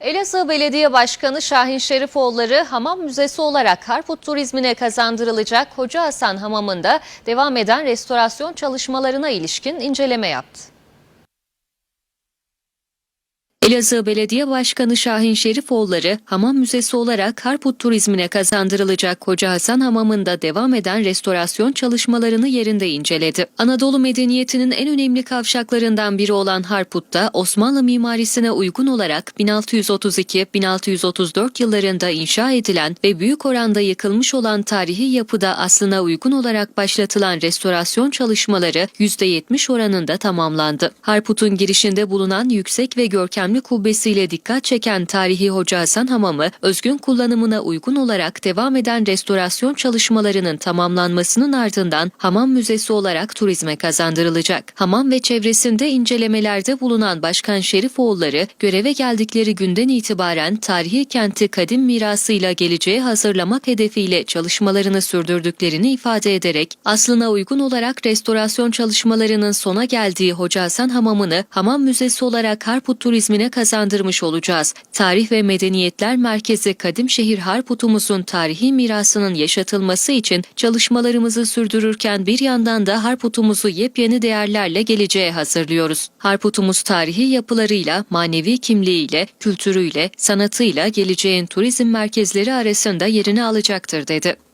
Elazığ Belediye Başkanı Şahin Şerifoğulları Hamam Müzesi olarak Harput turizmine kazandırılacak Hoca Hasan Hamamı'nda devam eden restorasyon çalışmalarına ilişkin inceleme yaptı. Elazığ Belediye Başkanı Şahin Şerifoğulları Hamam Müzesi olarak Harput turizmine kazandırılacak Hoca Hasan Hamamı'nda devam eden restorasyon çalışmalarını yerinde inceledi. Anadolu medeniyetinin en önemli kavşaklarından biri olan Harput'ta Osmanlı mimarisine uygun olarak 1632-1634 yıllarında inşa edilen ve büyük oranda yıkılmış olan tarihi yapıda aslına uygun olarak başlatılan restorasyon çalışmaları %70 oranında tamamlandı. Harput'un girişinde bulunan yüksek ve görkemli kubbesiyle dikkat çeken tarihi Hoca Hasan Hamamı, özgün kullanımına uygun olarak devam eden restorasyon çalışmalarının tamamlanmasının ardından Hamam Müzesi olarak turizme kazandırılacak. Hamam ve çevresinde incelemelerde bulunan Başkan Şerifoğulları, göreve geldikleri günden itibaren tarihi kenti kadim mirasıyla geleceğe hazırlamak hedefiyle çalışmalarını sürdürdüklerini ifade ederek, aslına uygun olarak restorasyon çalışmalarının sona geldiği Hoca Hasan Hamamı'nı Hamam Müzesi olarak Harput turizmine kazandırmış olacağız. Tarih ve Medeniyetler Merkezi Kadim Şehir Harput'umuzun tarihi mirasının yaşatılması için çalışmalarımızı sürdürürken bir yandan da Harput'umuzu yepyeni değerlerle geleceğe hazırlıyoruz. Harput'umuz tarihi yapılarıyla, manevi kimliğiyle, kültürüyle, sanatıyla geleceğin turizm merkezleri arasında yerini alacaktır dedi.